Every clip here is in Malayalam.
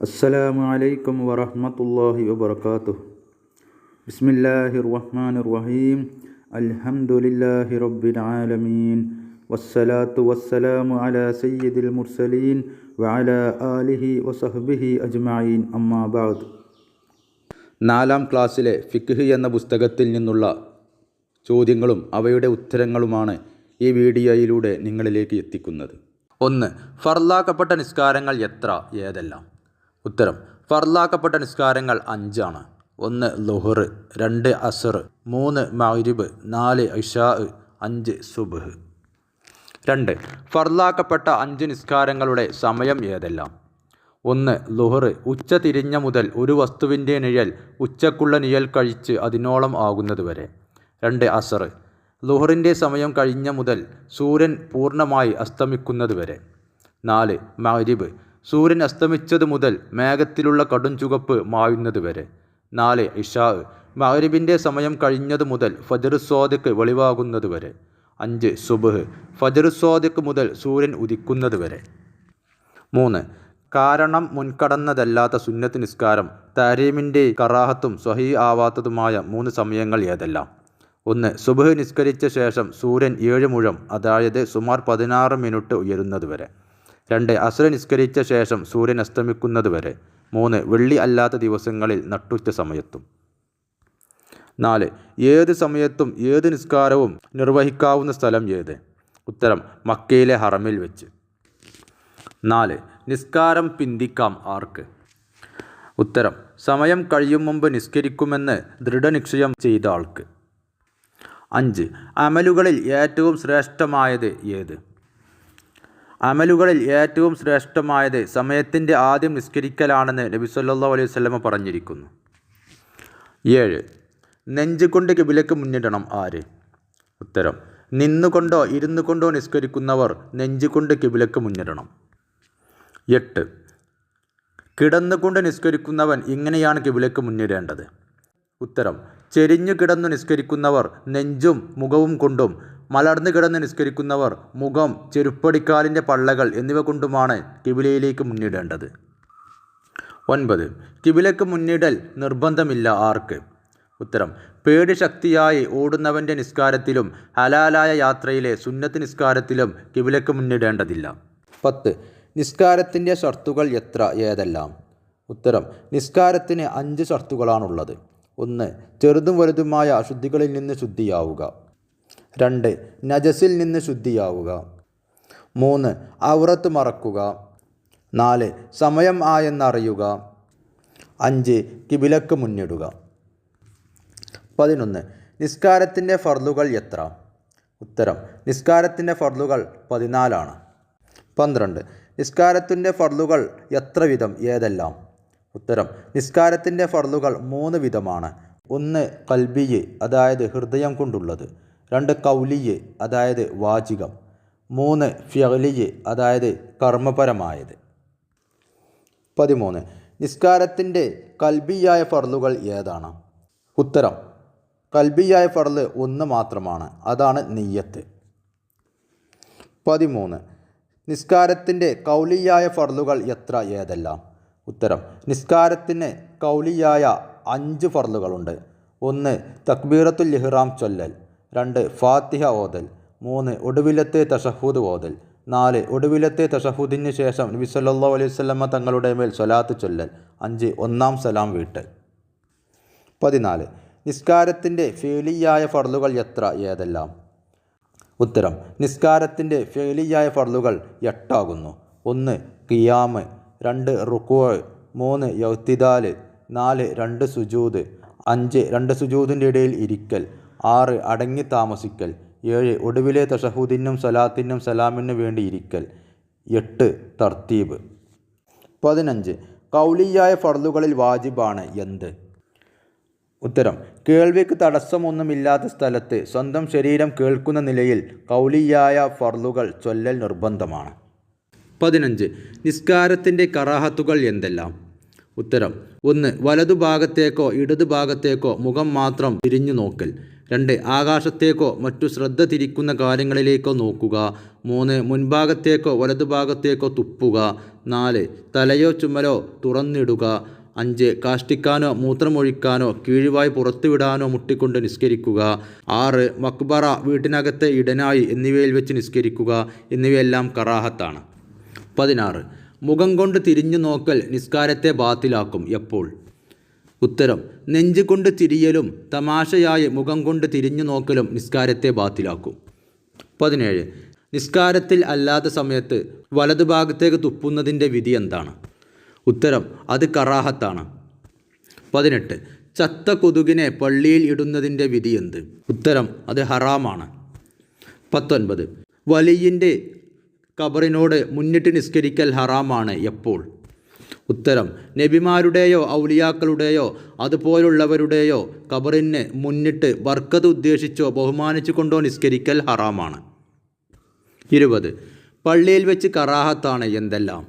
السلام عليكم ورحمة الله وبركاته بسم الله الرحمن الرحيم الحمد لله رب العالمين والصلاة والسلام على سيد المرسلين وعلى آله وصحبه أجمعين أما بعد നാലാം ക്ലാസ്സിലെ ഫിഖ് എന്ന പുസ്തകത്തിൽ നിന്നുള്ള ചോദ്യങ്ങളും അവയുടെ ഉത്തരങ്ങളുമാണ് ഈ വീഡിയോയിലൂടെ നിങ്ങളിലേക്ക് എത്തിക്കുന്നത് ഒന്ന് ഫർലാക്കപ്പെട്ട നിസ്കാരങ്ങൾ എത്ര ഏതെല്ലാം ഉത്തരം. ഫർലാക്കപ്പെട്ട നിസ്കാരങ്ങൾ അഞ്ചാണ്. ഒന്ന് ലുഹർ രണ്ട് അസർ മൂന്ന് മൗരിബ് നാല് ഇഷാ അഞ്ച് സുബ്ഹ്. രണ്ട് ഫർലാക്കപ്പെട്ട അഞ്ച് നിസ്കാരങ്ങളുടെ സമയം ഏതെല്ലാം? ഒന്ന് ലുഹർ ഉച്ച തിരിഞ്ഞ മുതൽ ഒരു വസ്തുവിന്റെ നിഴൽ ഉച്ചക്കുള്ള നിഴൽ കഴിച്ച് അതിനോളം ആകുന്നത് വരെ. രണ്ട് അസർ ലുഹറിന്റെ സമയം കഴിഞ്ഞ മുതൽ സൂര്യൻ പൂർണമായി അസ്തമിക്കുന്നത് വരെ. നാല് മഗ്രിബ് സൂര്യൻ അസ്തമിച്ചത് മുതൽ മേഘത്തിലുള്ള കടും ചുവപ്പ് മായുന്നത് വരെ. നാല് ഇഷാ മഹരിബിന്റെ സമയം കഴിഞ്ഞത് മുതൽ ഫജർ സ്വാദിക്ക് വെളിവാകുന്നത് വരെ. അഞ്ച് സുബഹ്. ഫജർ സ്വാദിക്ക് മുതൽ സൂര്യൻ ഉദിക്കുന്നത് വരെ. മൂന്ന് കാരണം മുൻകടന്നതല്ലാത്ത സുന്നത്ത് നിസ്കാരം താരീമിന്റെ കറാഹത്തും സ്വഹീ ആവാത്തതുമായ മൂന്ന് സമയങ്ങൾ ഏതെല്ലാം? ഒന്ന് സുബഹ് നിസ്കരിച്ച ശേഷം സൂര്യൻ ഏഴ് മുഴം അതായത് സുമാർ പതിനാറ് മിനിറ്റ് ഉയരുന്നത് വരെ. രണ്ട് അസുര നിസ്കരിച്ച ശേഷം സൂര്യൻ അസ്തമിക്കുന്നതുവരെ മൂന്ന് വെള്ളി അല്ലാത്ത ദിവസങ്ങളിൽ നട്ടുച്ച സമയത്തും. നാല് ഏത് സമയത്തും ഏത് നിസ്കാരവും നിർവഹിക്കാവുന്ന സ്ഥലം ഏത്? ഉത്തരം മക്കയിലെ ഹറമിൽ വെച്ച്. നാല് നിസ്കാരം പിന്തിക്കാം ആർക്ക്? ഉത്തരം സമയം കഴിയും മുമ്പ് നിസ്കരിക്കുമെന്ന് ദൃഢനിശ്ചയം ചെയ്ത ആൾക്ക്. അഞ്ച് അമലുകളിൽ ഏറ്റവും ശ്രേഷ്ഠമായത് ഏത്? അമലുകളിൽ ഏറ്റവും ശ്രേഷ്ഠമായത് സമയത്തിന്റെ ആദ്യം നിസ്കരിക്കലാണെന്ന് നബി സല്ലാ അലൈഹി സ്വലമ പറഞ്ഞിരിക്കുന്നു. ഏഴ് നെഞ്ചുകൊണ്ട് കിബിലക്ക് മുന്നിടണം ആര്? ഉത്തരം നിന്നുകൊണ്ടോ ഇരുന്നു കൊണ്ടോ നിസ്കരിക്കുന്നവർ നെഞ്ചുകൊണ്ട് കിബിലക്ക് മുന്നിടണം. എട്ട് കിടന്നുകൊണ്ട് നിസ്കരിക്കുന്നവൻ ഇങ്ങനെയാണ് കിബിലക്ക് മുന്നിടേണ്ടത്. ഉത്തരം ചെരിഞ്ഞു കിടന്നു നിസ്കരിക്കുന്നവർ നെഞ്ചും മുഖവും കൊണ്ടും മലർന്നു കിടന്ന് നിസ്കരിക്കുന്നവർ മുഖം ചെരുപ്പടിക്കാലിന്റെ പള്ളകൾ എന്നിവ കൊണ്ടുമാണ് കിബിലയിലേക്ക് മുന്നിടേണ്ടത്. ഒൻപത്. കിബിലക്ക് മുന്നിടൽ നിർബന്ധമില്ല ആർക്ക്? ഉത്തരം. പേടി ശക്തിയായി ഓടുന്നവന്റെ നിസ്കാരത്തിലും ഹലാലായ യാത്രയിലെ സുന്നത്ത് നിസ്കാരത്തിലും കിബിലക്ക് മുന്നിടേണ്ടതില്ല. പത്ത്. നിസ്കാരത്തിന്റെ ഷർത്തുകൾ എത്ര? ഏതെല്ലാം? ഉത്തരം. നിസ്കാരത്തിന് അഞ്ച് ഷർത്തുകളാണുള്ളത്. ഒന്ന്. ചെറുതും വലുതുമായ അശുദ്ധികളിൽ നിന്ന് ശുദ്ധിയാവുക. രണ്ട് നജസിൽ നിന്ന് ശുദ്ധിയാവുക. മൂന്ന് ഔറത്ത് മറക്കുക. നാല് സമയം ആയെന്നറിയുക. അഞ്ച് കിബിലക്ക് മുന്നിടുക. പതിനൊന്ന് നിസ്കാരത്തിന്റെ ഫർലുകൾ എത്ര? ഉത്തരം നിസ്കാരത്തിന്റെ ഫർലുകൾ പതിനാലാണ്. പന്ത്രണ്ട് നിസ്കാരത്തിന്റെ ഫർലുകൾ എത്ര വിധം? ഏതെല്ലാം? ഉത്തരം നിസ്കാരത്തിന്റെ ഫർലുകൾ മൂന്ന് വിധമാണ്. ഒന്ന് കൽബിയ് അതായത് ഹൃദയം കൊണ്ടുള്ളത്. രണ്ട് കൗലിയ് അതായത് വാചികം. മൂന്ന് ഫിയലിയ് അതായത് കർമ്മപരമായത്. പതിമൂന്ന് നിസ്കാരത്തിന്റെ കൽബിയായ ഫർലുകൾ ഏതാണ്? ഉത്തരം കൽബിയായ ഫർൽ ഒന്ന് മാത്രമാണ് അതാണ് നെയ്യത്ത്. പതിമൂന്ന് നിസ്കാരത്തിന്റെ കൗലിയായ ഫർലുകൾ എത്ര ഏതെല്ലാം? ഉത്തരം നിസ്കാരത്തിന് കൗലിയായ അഞ്ച് ഫർലുകളുണ്ട് ഒന്ന് തക്ബീറത്തുൽ ഇഹ്റാം ചൊല്ലൽ രണ്ട് ഫാത്തിഹ ഓതൽ. മൂന്ന് ഒടുവിലത്തെ തഷഹൂദ് ഓതൽ. നാല് ഒടുവിലത്തെ തഷഹൂദിന് ശേഷം നബി സല്ലാ അലൈഹി സ്വല്ലമ്മ തങ്ങളുടെ മേൽ സ്വലാത്ത് ചൊല്ലൽ. അഞ്ച് ഒന്നാം സലാം വീട്ടൽ. പതിനാല് നിസ്കാരത്തിന്റെ ഫേലിയായ ഫർലുകൾ എത്ര? ഏതെല്ലാം? ഉത്തരം നിസ്കാരത്തിന്റെ ഫേലിയായ ഫർലുകൾ എട്ടാകുന്നു. ഒന്ന് കിയാമ് രണ്ട് റുക്കോ. മൂന്ന് യൗത്തിദാൽ. നാല് രണ്ട് സുജൂദ്. അഞ്ച് രണ്ട് സുജൂദിന്റെ ഇടയിൽ ഇരിക്കൽ. ആറ് അടങ്ങി താമസിക്കൽ. ഏഴ് ഒടുവിലെ തഷഹുദിനും സലാത്തിനും സലാമിനും വേണ്ടി ഇരിക്കൽ എട്ട് തർത്തീബ്. പതിനഞ്ച് കൗലിയായ ഫർദുകളിൽ വാജിബാണ് എന്ത്? ഉത്തരം കേൾവിക്ക് തടസ്സമൊന്നുമില്ലാത്ത സ്ഥലത്ത് സ്വന്തം ശരീരം കേൾക്കുന്ന നിലയിൽ കൗലിയായ ഫർലുകൾ ചൊല്ലൽ നിർബന്ധമാണ്. പതിനഞ്ച് നിസ്കാരത്തിന്റെ കറാഹത്തുകൾ എന്തെല്ലാം? ഉത്തരം ഒന്ന് വലതുഭാഗത്തേക്കോ ഇടതുഭാഗത്തേക്കോ മുഖം മാത്രം തിരിഞ്ഞു നോക്കൽ രണ്ട് ആകാശത്തേക്കോ മറ്റു ശ്രദ്ധ തിരിക്കുന്ന കാര്യങ്ങളിലേക്കോ നോക്കുക. മൂന്ന് മുൻഭാഗത്തേക്കോ വലതുഭാഗത്തേക്കോ തുപ്പുക. നാല് തലയോ ചുമലോ തുറന്നിടുക. അഞ്ച് കാഷ്ടിക്കാനോ മൂത്രമൊഴിക്കാനോ കീഴുവായി പുറത്തുവിടാനോ മുട്ടിക്കൊണ്ട് നിസ്കരിക്കുക. ആറ് മക്ബറ വീട്ടിനകത്തെ ഇടനായി എന്നിവയിൽ വെച്ച് നിസ്കരിക്കുക. എന്നിവയെല്ലാം കറാഹത്താണ്. പതിനാറ് മുഖം കൊണ്ട് തിരിഞ്ഞു നോക്കൽ നിസ്കാരത്തെ ബാത്തിലാക്കും. എപ്പോൾ? ഉത്തരം നെഞ്ച് കൊണ്ട് തിരിയലും തമാശയായി മുഖം കൊണ്ട് തിരിഞ്ഞു നോക്കലും നിസ്കാരത്തെ ബാത്തിലാക്കും. പതിനേഴ് നിസ്കാരത്തിൽ അല്ലാത്ത സമയത്ത് വലതുഭാഗത്തേക്ക് തുപ്പുന്നതിന്റെ വിധി എന്താണ്? ഉത്തരം അത് കറാഹത്താണ്. പതിനെട്ട് ചത്ത കൊതുകിനെ പള്ളിയിൽ ഇടുന്നതിന്റെ വിധി എന്ത്? ഉത്തരം അത് ഹറാമാണ്. പത്തൊൻപത് വലിയിന്റെ കബറിനോട് മുന്നിട്ട് നിസ്കരിക്കൽ ഹറാമാണ് എപ്പോൾ? ഉത്തരം. നബിമാരുടെയോ ഔലിയാക്കളുടെയോ അതുപോലുള്ളവരുടെയോ കബറിന് മുന്നിട്ട് ബർക്കത്ത് ഉദ്ദേശിച്ചോ ബഹുമാനിച്ചു കൊണ്ടോ നിസ്കരിക്കൽ ഹറാമാണ്. ഇരുപത്. പള്ളിയിൽ വെച്ച് കറാഹത്താണ് എന്തെല്ലാം?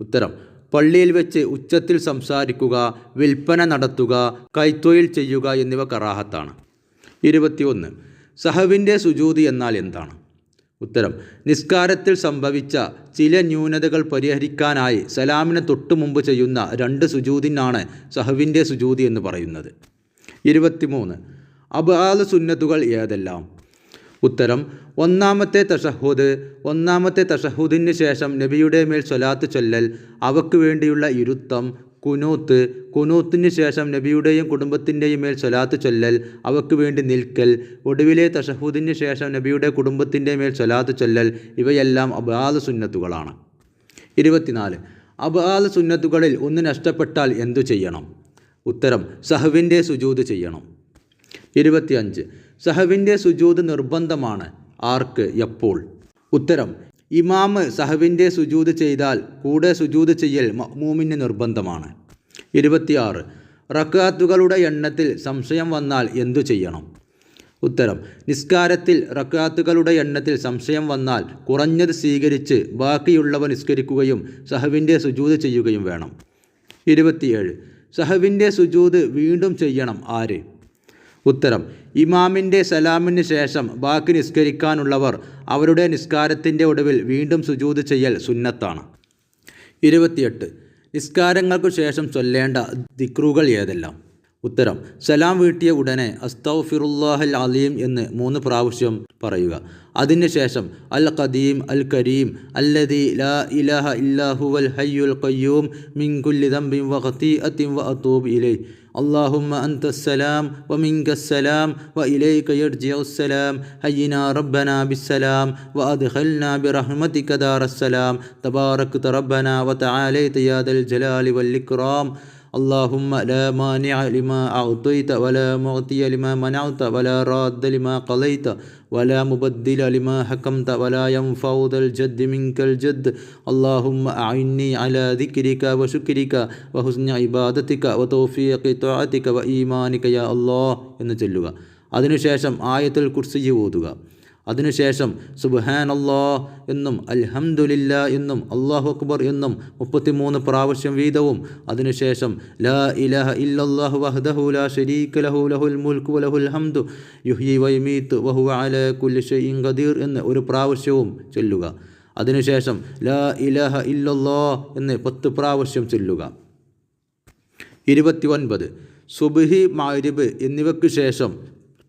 ഉത്തരം. പള്ളിയിൽ വെച്ച് ഉച്ചത്തിൽ സംസാരിക്കുക വിൽപ്പന നടത്തുക കൈത്തൊഴിൽ ചെയ്യുക എന്നിവ കറാഹത്താണ്. ഇരുപത്തിയൊന്ന്. സഹവിന്റെ സുജൂതി എന്നാൽ എന്താണ്? ഉത്തരം നിസ്കാരത്തിൽ സംഭവിച്ച ചില ന്യൂനതകൾ പരിഹരിക്കാനായി സലാമിന് തൊട്ടു മുമ്പ് ചെയ്യുന്ന രണ്ട് സുജൂതിനാണ് സഹവിന്റെ സുജൂതി എന്ന് പറയുന്നത്. ഇരുപത്തിമൂന്ന് അബാദ് സുന്നത്തുകൾ ഏതെല്ലാം? ഉത്തരം ഒന്നാമത്തെ തഷഹുദ് ഒന്നാമത്തെ തഷഹുദിന് ശേഷം നബിയുടെ മേൽ സ്വലാത്ത് ചൊല്ലൽ അവക്ക് വേണ്ടിയുള്ള ഇരുത്തം കുനൂത്ത് കുനൂത്തിന് ശേഷം നബിയുടെയും കുടുംബത്തിന്റെയും മേൽ സ്വലാത്ത് ചൊല്ലൽ അവക്ക് വേണ്ടി നിൽക്കൽ. ഒടുവിലെ തഷഹൂദിന് ശേഷം നബിയുടെ കുടുംബത്തിന്റെ മേൽ സ്വലാത്ത് ചൊല്ലൽ. ഇവയെല്ലാം അബാദ് സുന്നത്തുകളാണ്. ഇരുപത്തിനാല്. അബാദ് സുന്നത്തുകളിൽ ഒന്ന് നഷ്ടപ്പെട്ടാൽ എന്തു ചെയ്യണം? ഉത്തരം സഹവിന്റെ സുജൂത് ചെയ്യണം. ഇരുപത്തിയഞ്ച്. സഹവിന്റെ സുജൂത് നിർബന്ധമാണ്. ആർക്ക്? എപ്പോൾ? ഉത്തരം ഇമാമ് സഹവിന്റെ സുജൂത് ചെയ്താൽ കൂടെ സുജൂത് ചെയ്യൽ മഅ്മൂമിന് നിർബന്ധമാണ്. ഇരുപത്തിയാറ്. റക്കാത്തുകളുടെ എണ്ണത്തിൽ സംശയം വന്നാൽ എന്തു ചെയ്യണം? ഉത്തരം. നിസ്കാരത്തിൽ റക്കാത്തുകളുടെ എണ്ണത്തിൽ സംശയം വന്നാൽ കുറഞ്ഞത് സ്വീകരിച്ച് ബാക്കിയുള്ളവ നിസ്കരിക്കുകയും സഹവിന്റെ സുജൂത് ചെയ്യുകയും വേണം. ഇരുപത്തിയേഴ്. സഹവിന്റെ സുജൂത് വീണ്ടും ചെയ്യണം ആര്? ഉത്തരം ഇമാമിന്റെ സലാമിന് ശേഷം ബാക്കി നിസ്കരിക്കാനുള്ളവർ അവരുടെ നിസ്കാരത്തിന്റെ ഒടുവിൽ വീണ്ടും സുജൂത് ചെയ്യൽ സുന്നത്താണ്. ഇരുപത്തിയെട്ട് നിസ്കാരങ്ങൾക്കു ശേഷം ചൊല്ലേണ്ട ദിക്റുകൾ ഏതെല്ലാം? ഉത്തരം സലാം വീട്ടിയ ഉടനെ അസ്തൗഫിറുല്ലാഹൽ അലീം എന്ന് മൂന്ന് പ്രാവശ്യം പറയുക. അതിനുശേഷം അൽ ഖദീം അൽ കരീം അല്ലദി ലാ ഇലാഹ ഇല്ലാഹുവൽ ഹയ്യുൽ ഖയ്യൂം മിൻ കുല്ലി ദംബിൻ വ വഅതൂബ് ഇലൈഹി. اللهم أنت السلام ومنك السلام وإليك يرجع السلام هينا ربنا بالسلام وأدخلنا برحمتك دار السلام تباركت ربنا وتعاليت يا ذا الجلال والإكرام اللهم لا مانع لما أعطيت ولا معطي لما منعت ولا راد لما قضيت ولا مبدل لما حكمت ولا ينفع ذا الجد منك الجد اللهم أعني على ذكرك وشكرك وحسن عبادتك وتوفيق طاعتك وإيمانك يا الله എന്ന് ചൊല്ലുക അതിനുശേഷം ആയത്തുൽ കുർസി ഓതുക അതിനുശേഷം അള്ളാ എന്നും അൽഹംദുലില്ല എന്നും അള്ളാഹു അക്ബർ എന്നും മുപ്പത്തിമൂന്ന് പ്രാവശ്യം വീതവും. അതിനുശേഷം ലാ ഇലഹ ഇല്ലല്ലാഹു വഹ്ദഹു ലാ ശരീക ലഹു ലഹുൽ മുൽക്ക് വലഹുൽ ഹംദു യുഹ്യി വൈമീത്ത് വഹുവ അല കുല്ലി ഷൈഇൻ ഖദീർ എന്ന് ഒരു പ്രാവശ്യവും ചൊല്ലുക. അതിനുശേഷം ലാ ഇലഹ ഇല്ലല്ലാ എന്ന് പത്ത് പ്രാവശ്യം ചൊല്ലുക. ഇരുപത്തി ഒൻപത് സുബ്ഹി മാരിബ് എന്നിവയ്ക്ക് ശേഷം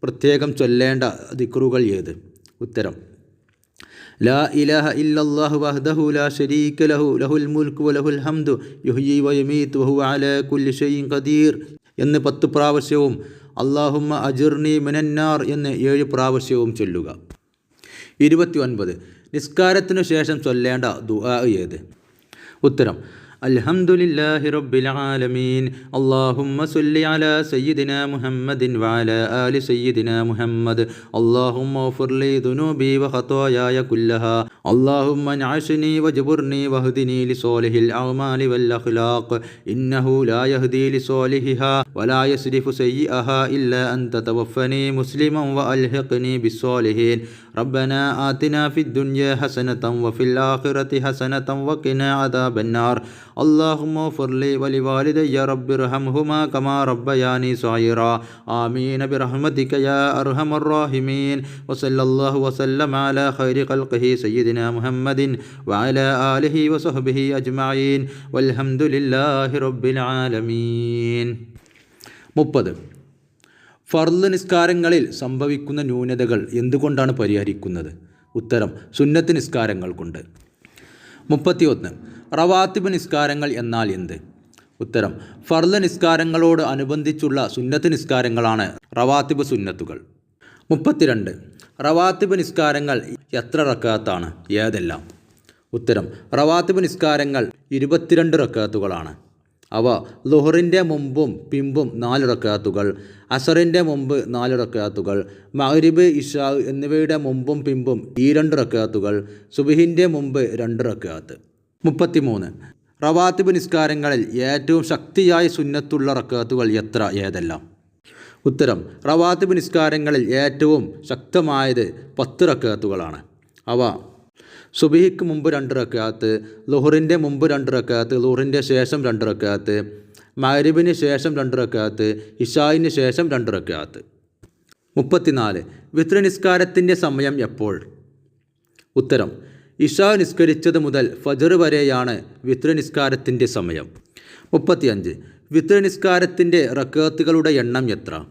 പ്രത്യേകം ചൊല്ലേണ്ട ദിക്റുകൾ ഏത്? ഉത്തരം. ലാ ഇലാഹ ഇല്ലല്ലാഹു വഹ്ദഹു ലാ ശരീക ലഹു ലഹുൽ മുൽക്ക് വലഹുൽ ഹംദു യുഹ്യി വയമീത്ത് വഹുവ അലാ കുല്ലി ഷൈഇൻ ഖദീർ എന്ന് പത്ത് പ്രാവശ്യവും അള്ളാഹുമ്മ അജിർനി മിനന്നാർ എന്ന് ഏഴ് പ്രാവശ്യവും ചൊല്ലുക. ഇരുപത്തി ഒൻപത് നിസ്കാരത്തിനു ശേഷം ചൊല്ലേണ്ട ദുആ ഏത്? ഉത്തരം. الحمد لله رب العالمين اللهم صل على سيدنا محمد وعلى آل سيدنا محمد اللهم اغفر لي ذنوبي وخطاياي كلها اللهم انعشني واجبرني واهدني لصالح الأعمال والأخلاق إنه لا يهدي لصالحها ولا يصرف سيئها إلا أنت توفني مسلما وألحقني بالصالحين ربنا آتنا في الدنيا حسنة وفي الآخرة حسنة وقنا عذاب النار اللهم اغفر لي ولوالدي رب ارحمهما كما ربياني صغيرا آمين برحمتك يا أرحم الراحمين وصلى الله وسلم على خير خلقه سيدنا محمد وعلى آله وصحبه أجمعين والحمد لله رب العالمين മുപ്പത് ഫർൾ നിസ്കാരങ്ങളിൽ സംഭവിക്കുന്ന ന്യൂനതകൾ എന്തുകൊണ്ടാണ് പരിഹരിക്കുന്നത്? ഉത്തരം സുന്നത്ത് നിസ്കാരങ്ങൾ കൊണ്ട്. മുപ്പത്തിയൊന്ന് റവാത്തിബ് നിസ്കാരങ്ങൾ എന്നാൽ എന്ത്? ഉത്തരം ഫർദ് നിസ്കാരങ്ങളോട് അനുബന്ധിച്ചുള്ള സുന്നത്ത് നിസ്കാരങ്ങളാണ് റവാത്തിബ് സുന്നത്തുകൾ. മുപ്പത്തിരണ്ട് റവാത്തിബ് നിസ്കാരങ്ങൾ എത്ര റക്കാത്താണ്? ഏതെല്ലാം? ഉത്തരം റവാത്തിബ് നിസ്കാരങ്ങൾ ഇരുപത്തിരണ്ട് റക്കാത്തുകളാണ്. അവ ലുഹറിന്റെ മുമ്പും പിമ്പും നാല് റക്കാത്തുകൾ അസറിന്റെ മുമ്പ് നാല് റക്കാത്തുകൾ മഗ്രിബ് ഇഷാ എന്നിവയുടെ മുമ്പും പിമ്പും ഈ രണ്ട് റക്കാത്തുകൾ സുബിഹിന്റെ മുമ്പ് രണ്ട് റക്കാത്ത് മുപ്പത്തിമൂന്ന്. റവാത്തിബ് നിസ്കാരങ്ങളിൽ ഏറ്റവും ശക്തിയായി സുന്നത്തുള്ള റക്കാത്തുകൾ എത്ര? ഏതെല്ലാം? ഉത്തരം. റവാത്തിബ് നിസ്കാരങ്ങളിൽ ഏറ്റവും ശക്തമായത് പത്ത് റക്കാത്തുകളാണ്. അവ സുബഹിക്ക് മുമ്പ് രണ്ട് റക്കാത്ത് ലുഹറിന്റെ മുമ്പ് രണ്ട് റക്കാത്ത് ലുഹറിന്റെ ശേഷം രണ്ട് റക്കാത്ത് മഗ്രിബിന് ശേഷം രണ്ട് റക്കാത്ത് ഇഷായിന് ശേഷം രണ്ട് റക്കാത്ത്. മുപ്പത്തിനാല് വിത്ര നിസ്കാരത്തിന്റെ സമയം എപ്പോൾ? ഉത്തരം ഇഷ നിസ്കരിച്ചത് മുതൽ ഫജർ വരെയാണ് വിത്ര നിസ്കാരത്തിന്റെ സമയം. മുപ്പത്തിയഞ്ച് വിത്ര നിസ്കാരത്തിന്റെ റക്കാത്തുകളുടെ എണ്ണം എത്ര?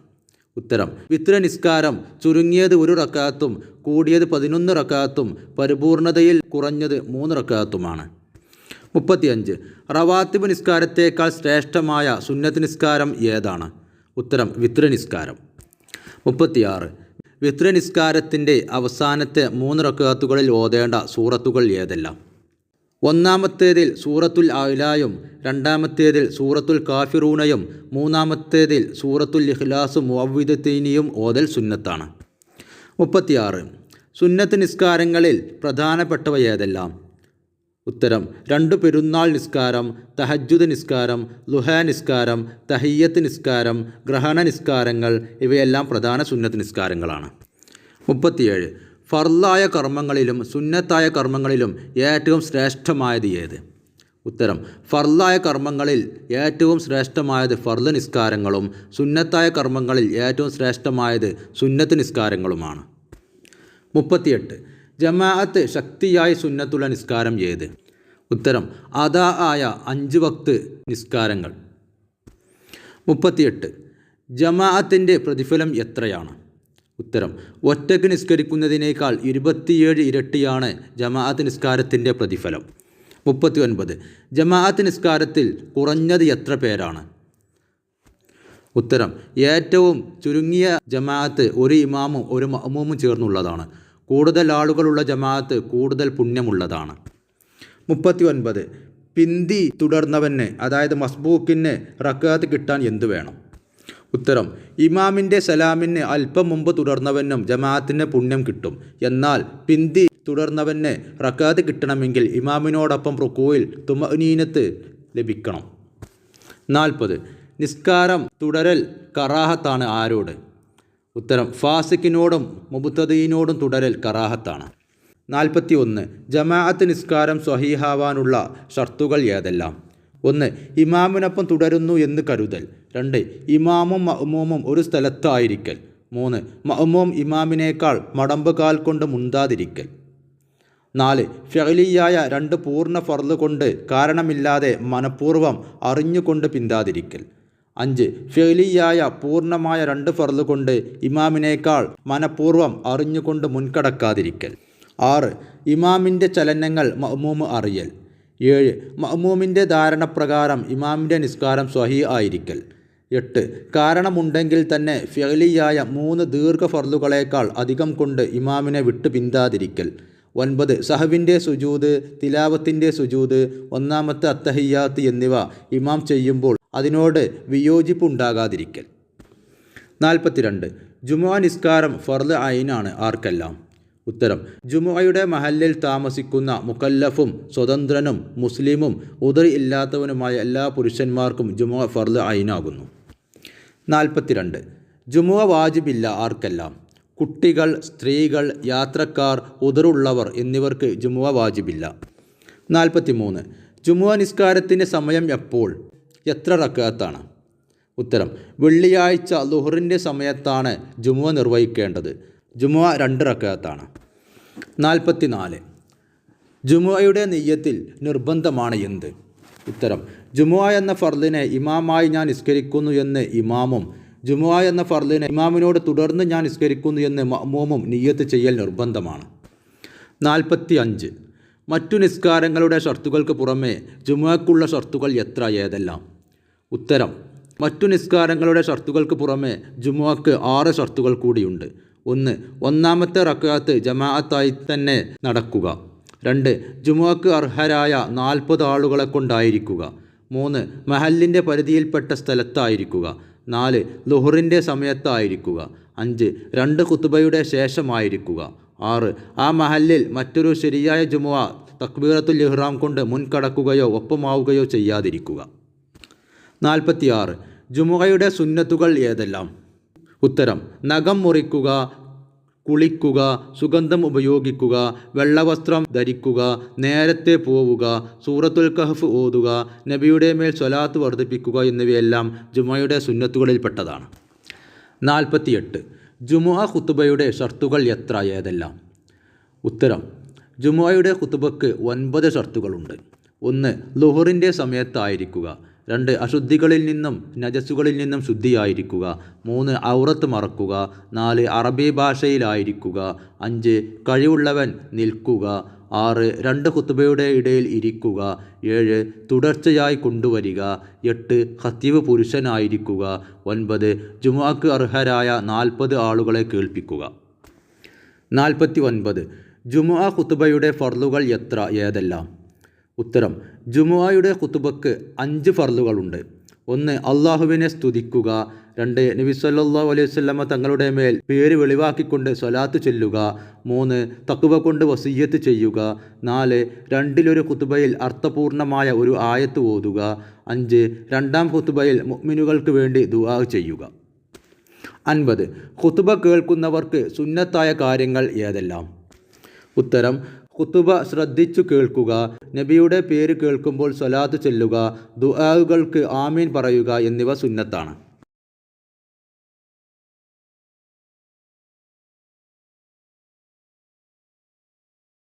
ഉത്തരം. വിത്ര നിസ്കാരം ചുരുങ്ങിയത് ഒരു റക്കാത്തും കൂടിയത് പതിനൊന്ന് റക്കാത്തും പരിപൂർണതയിൽ കുറഞ്ഞത് മൂന്ന് റക്കാത്തുമാണ്. മുപ്പത്തിയഞ്ച്. റവാത്തിബ് നിസ്കാരത്തേക്കാൾ ശ്രേഷ്ഠമായ സുന്നത്ത് നിസ്കാരം ഏതാണ്? ഉത്തരം വിത്ര നിസ്കാരം മുപ്പത്തിയാറ്. വിത്ര നിസ്കാരത്തിന്റെ അവസാനത്തെ മൂന്ന് റക്കാത്തുകളിൽ ഓതേണ്ട സൂറത്തുകൾ ഏതെല്ലാം? ഒന്നാമത്തേതിൽ സൂറത്തുൽ ആയിലായും രണ്ടാമത്തേതിൽ സൂറത്തുൽ കാഫിറൂനയും മൂന്നാമത്തേതിൽ സൂറത്തുൽ ഇഖ്ലാസും മുവ്വിദത്തീനിയും ഓതൽ സുന്നത്താണ്. മുപ്പത്തിയാറ്. സുന്നത്ത് നിസ്കാരങ്ങളിൽ പ്രധാനപ്പെട്ടവ ഏതെല്ലാം? ഉത്തരം രണ്ടു പെരുന്നാൾ നിസ്കാരം തഹജ്ജുദ് നിസ്കാരം ലുഹ നിസ്കാരം തഹയ്യത്ത് നിസ്കാരം ഗ്രഹണ നിസ്കാരങ്ങൾ ഇവയെല്ലാം പ്രധാന സുന്നത്ത് നിസ്കാരങ്ങളാണ്. മുപ്പത്തിയേഴ്. ഫർലായ കർമ്മങ്ങളിലും സുന്നത്തായ കർമ്മങ്ങളിലും ഏറ്റവും ശ്രേഷ്ഠമായത് ഏത്? ഉത്തരം ഫർലായ കർമ്മങ്ങളിൽ ഏറ്റവും ശ്രേഷ്ഠമായത് ഫർദ് നിസ്കാരങ്ങളും സുന്നത്തായ കർമ്മങ്ങളിൽ ഏറ്റവും ശ്രേഷ്ഠമായത് സുന്നത്ത് നിസ്കാരങ്ങളുമാണ്. മുപ്പത്തിയെട്ട് ജമാഅത്ത് ശക്തിയായി സുന്നത്തുള്ള നിസ്കാരം ഏത്? ഉത്തരം അതാ ആയ അഞ്ച് വക്ത് നിസ്കാരങ്ങൾ. മുപ്പത്തിയെട്ട് ജമാഅത്തിന്റെ പ്രതിഫലം എത്രയാണ്? ഉത്തരം. ഒറ്റയ്ക്ക് നിസ്കരിക്കുന്നതിനേക്കാൾ ഇരുപത്തിയേഴ് ഇരട്ടിയാണ് ജമാഅത്ത് നിസ്കാരത്തിന്റെ പ്രതിഫലം. മുപ്പത്തി ഒൻപത് ജമാഅത്ത് നിസ്കാരത്തിൽ കുറഞ്ഞത് എത്ര പേരാണ്? ഉത്തരം. ഏറ്റവും ചുരുങ്ങിയ ജമാഅത്ത് ഒരു ഇമാമും ഒരു മഅമൂമും ചേർന്നുള്ളതാണ്. കൂടുതൽ ആളുകളുള്ള ജമാഅത്ത് കൂടുതൽ പുണ്യമുള്ളതാണ്. മുപ്പത്തി ഒൻപത് പിന്തി തുടർന്നവന് അതായത് മസ്ബൂക്കിന് റക്കാത്ത് കിട്ടാൻ എന്തു വേണം? ഉത്തരം ഇമാമിന്റെ സലാമിന് അല്പം മുമ്പ് തുടർന്നവനും ജമാഅത്തിന് പുണ്യം കിട്ടും. എന്നാൽ പിന്തി തുടർന്നവന് റക്കാത്ത് കിട്ടണമെങ്കിൽ ഇമാമിനോടൊപ്പം റുക്കോയിൽ തുമനീനത്ത് ലഭിക്കണം. നാൽപ്പത് നിസ്കാരം തുടരൽ കറാഹത്താണ് ആരോട്? ഉത്തരം ഫാസിക്കിനോടും മുബുത്തദീനോടും തുടരൽ കറാഹത്താണ്. നാൽപ്പത്തി ഒന്ന് ജമാഅത്ത് നിസ്കാരം സ്വഹീഹാവാനുള്ള ഷർത്തുകൾ ഏതെല്ലാം? ഒന്ന് ഇമാമിനൊപ്പം തുടരുന്നു എന്ന് കരുതൽ. രണ്ട് ഇമാമും മഅ്മൂമും ഒരു സ്ഥലത്തായിരിക്കൽ. മൂന്ന് മഅ്മൂം ഇമാമിനേക്കാൾ മടമ്പ് കാൽ കൊണ്ട് മുന്താതിരിക്കൽ നാല് ഫെലിയായ രണ്ട് പൂർണ ഫർദ് കൊണ്ട് കാരണമില്ലാതെ മനഃപൂർവം അറിഞ്ഞുകൊണ്ട് പിന്താതിരിക്കൽ. അഞ്ച് ഫെലിയായ പൂർണമായ രണ്ട് ഫർദ് കൊണ്ട് ഇമാമിനേക്കാൾ മനഃപൂർവം അറിഞ്ഞുകൊണ്ട് മുൻകടക്കാതിരിക്കൽ. ആറ് ഇമാമിന്റെ ചലനങ്ങൾ മഹ്മൂമ് അറിയൽ. ഏഴ്. മഅ്മൂമിന്റെ ധാരണപ്രകാരം ഇമാമിന്റെ നിസ്കാരം സ്വഹി ആയിരിക്കൽ. എട്ട്. കാരണമുണ്ടെങ്കിൽ തന്നെ ഫെലിയായ മൂന്ന് ദീർഘ ഫർദുകളേക്കാൾ അധികം കൊണ്ട് ഇമാമിനെ വിട്ട് പിന്താതിരിക്കൽ. ഒൻപത്. സഹവിന്റെ സുജൂത് തിലാവത്തിന്റെ സുജൂത് ഒന്നാമത്തെ അത്തഹിയാത്ത് എന്നിവ ഇമാം ചെയ്യുമ്പോൾ അതിനോട് വിയോജിപ്പുണ്ടാകാതിരിക്കൽ. നാൽപ്പത്തിരണ്ട്. ജുമാ നിസ്കാരം ഫർദ് ഐനാണ് ആർക്കെല്ലാം? ഉത്തരം. ജുമുഅയുടെ മഹല്ലിൽ താമസിക്കുന്ന മുക്കല്ലഫും സ്വതന്ത്രനും മുസ്ലിമും ഉദറി ഇല്ലാത്തവനുമായ എല്ലാ പുരുഷന്മാർക്കും ജുമുഅ ഫർദ് അയിനാകുന്നു നാൽപ്പത്തിരണ്ട്. ജുമുഅ വാജിബില്ല ആർക്കെല്ലാം? കുട്ടികൾ സ്ത്രീകൾ യാത്രക്കാർ ഉദറുള്ളവർ എന്നിവർക്ക് ജുമുഅ വാജിബില്ല. നാൽപ്പത്തി മൂന്ന് ജുമുഅ നിസ്കാരത്തിന്റെ സമയം എപ്പോൾ? എത്ര റക്കാത്താണ്? ഉത്തരം. വെള്ളിയാഴ്ച ലുഹറിന്റെ സമയത്താണ് ജുമുഅ നിർവഹിക്കേണ്ടത്. ജുമുഅ രണ്ട് റക്കാത്താണ്. നാൽപ്പത്തി നാല് ജുമുഅയുടെ നെയ്യത്തിൽ നിർബന്ധമാണ് എന്ത്? ഉത്തരം ജുമുഅ എന്ന ഫർദിനെ ഇമാമായി ഞാൻ നിസ്കരിക്കുന്നു എന്ന് ഇമാമും ജുമുഅ എന്ന ഫർദിനെ ഇമാമിനോട് തുടർന്ന് ഞാൻ നിസ്കരിക്കുന്നു എന്ന് മമൂമും നിയ്യത്ത് ചെയ്യൽ നിർബന്ധമാണ്. നാൽപ്പത്തി അഞ്ച് മറ്റു നിസ്കാരങ്ങളുടെ ഷർത്തുകൾക്ക് പുറമേ ജുമുഅക്കുള്ള ഷർത്തുകൾ എത്ര ഏതെല്ലാം? ഉത്തരം മറ്റു നിസ്കാരങ്ങളുടെ ഷർത്തുകൾക്ക് പുറമേ ജുമുഅക്ക് ആറ് ഷർത്തുകൾ കൂടിയുണ്ട്. ഒന്ന്. ഒന്നാമത്തെ റക്കാത്ത് ജമാഅത്തായി തന്നെ നടക്കുക. രണ്ട്. ജുമുഅക്ക് അർഹരായ നാൽപ്പത് ആളുകളെ കൊണ്ടായിരിക്കുക. മൂന്ന്. മഹലിന്റെ പരിധിയിൽപ്പെട്ട സ്ഥലത്തായിരിക്കുക. നാല്. ലുഹറിന്റെ സമയത്തായിരിക്കുക. അഞ്ച്. രണ്ട് കുത്തുബയുടെ ശേഷമായിരിക്കുക. ആറ്. ആ മഹല്ലിൽ മറ്റൊരു ശരിയായ ജുമുഅ തക്ബീറത്തുൽ ഇഹ്റാം കൊണ്ട് മുൻകടക്കുകയോ ഒപ്പമാവുകയോ ചെയ്യാതിരിക്കുക. നാൽപ്പത്തിയാറ്. ജുമുഅയുടെ സുന്നത്തുകൾ ഏതെല്ലാം? ഉത്തരം നഖം മുറിക്കുക കുളിക്കുക സുഗന്ധം ഉപയോഗിക്കുക വെള്ളവസ്ത്രം ധരിക്കുക നേരത്തെ പോവുക സൂറത്തുൽ കഹഫ് ഓതുക നബിയുടെ മേൽ സ്വലാത്ത് വർദ്ധിപ്പിക്കുക എന്നിവയെല്ലാം ജുമുഅയുടെ സുന്നത്തുകളിൽപ്പെട്ടതാണ് നാൽപ്പത്തിയെട്ട് ജുമുഅ ഖുത്തുബയുടെ ഷർത്തുകൾ എത്ര ഏതെല്ലാം? ഉത്തരം ജുമുഅയുടെ ഖുത്തുബക്ക് ഒൻപത് ഷർത്തുകളുണ്ട്. ഒന്ന് ലുഹറിന്റെ സമയത്തായിരിക്കുക. രണ്ട് അശുദ്ധികളിൽ നിന്നും നജസ്സുകളിൽ നിന്നും ശുദ്ധിയായിരിക്കുക. മൂന്ന് ഔറത്ത് മറക്കുക. നാല് അറബി ഭാഷയിലായിരിക്കുക. അഞ്ച് കഴിവുള്ളവൻ നിൽക്കുക. ആറ് രണ്ട് കുത്തുബയുടെ ഇടയിൽ ഇരിക്കുക. ഏഴ് തുടർച്ചയായി കൊണ്ടുവരിക. എട്ട് ഹത്തീവ് പുരുഷനായിരിക്കുക. ഒൻപത് ജുമുഅക്ക് അർഹരായ നാൽപ്പത് ആളുകളെ കേൾപ്പിക്കുക. നാൽപ്പത്തി ഒൻപത് ജുമുഅ കുത്തുബയുടെ ഫർലുകൾ എത്ര? ഏതെല്ലാം? ഉത്തരം ജുമുഅയുടെ കുത്തുബക്ക് അഞ്ച് ഫർലുകളുണ്ട് ഒന്ന് അള്ളാഹുവിനെ സ്തുതിക്കുക. രണ്ട് നബി സല്ലാ അലൈഹി വസല്ലമ തങ്ങളുടെ മേൽ പേര് വെളിവാക്കിക്കൊണ്ട് സ്വലാത്ത് ചെല്ലുക. മൂന്ന് തക്കുവ കൊണ്ട് വസീയത്ത് ചെയ്യുക. നാല് രണ്ടിലൊരു കുത്തുബയിൽ അർത്ഥപൂർണമായ ഒരു ആയത്ത് ഓതുക. അഞ്ച് രണ്ടാം കുത്തുബയിൽ മുഅ്മിനുകൾക്ക് വേണ്ടി ദുആ ചെയ്യുക. അൻപത് കുത്തുബ കേൾക്കുന്നവർക്ക് സുന്നത്തായ കാര്യങ്ങൾ ഏതെല്ലാം? ഉത്തരം ഖുത്തുബ ശ്രദ്ധിച്ചു കേൾക്കുക നബിയുടെ പേര് കേൾക്കുമ്പോൾ സ്വലാത്ത് ചെല്ലുക ദുആകൾക്ക് ആമീൻ പറയുക എന്നിവ സുന്നത്താണ്.